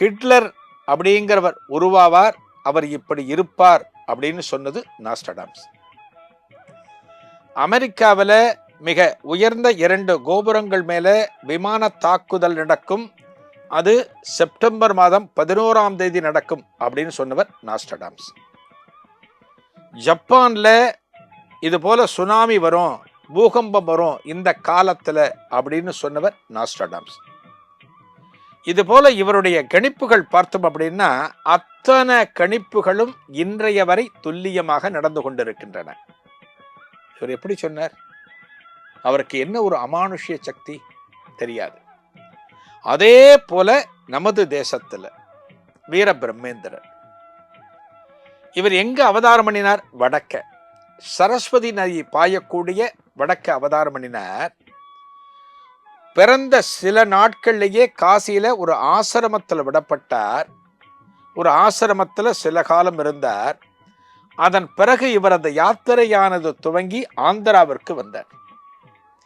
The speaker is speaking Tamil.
ஹிட்லர் அப்படிங்கிறவர் உருவாவார் அவர் இப்படி இருப்பார் அப்படின்னு சொன்னது நாஸ்டடாம்ஸ் அமெரிக்காவில் மிக உயர்ந்த இரண்டு கோபுரங்கள் மேலே விமான தாக்குதல் நடக்கும். அது செப்டம்பர் மாதம் பதினோராம் தேதி நடக்கும் அப்படின்னு சொன்னவர் நாஸ்டடாம்ஸ் ஜப்பானில் இது போல சுனாமி வரும் பூகம்பம் வரும் இந்த காலத்தில் அப்படின்னு சொன்னவர் நாஸ்டடாம்ஸ் இது போல இவருடைய கணிப்புகள் பார்த்தோம் அப்படின்னா அத்தனை கணிப்புகளும் இன்றைய வரை துல்லியமாக நடந்து கொண்டிருக்கின்றன. இவர் எப்படி சொன்னார்? அவருக்கு என்ன ஒரு அமானுஷ்ய சக்தி? தெரியாது. அதே போல நமது தேசத்துல வீர பிரம்மேந்திரர் இவர் எங்க அவதாரம் பண்ணினார்? வடக்க. சரஸ்வதி நதி பாயக்கூடிய வடக்க அவதாரம் பண்ணினார். பிறந்த சில நாட்கள்லேயே காசியில் ஒரு ஆசிரமத்தில் விடப்பட்டார். ஒரு ஆசிரமத்தில் சில காலம் இருந்தார். அதன் பிறகு இவர் அந்த யாத்திரையானது துவங்கி ஆந்திராவிற்கு வந்தார்.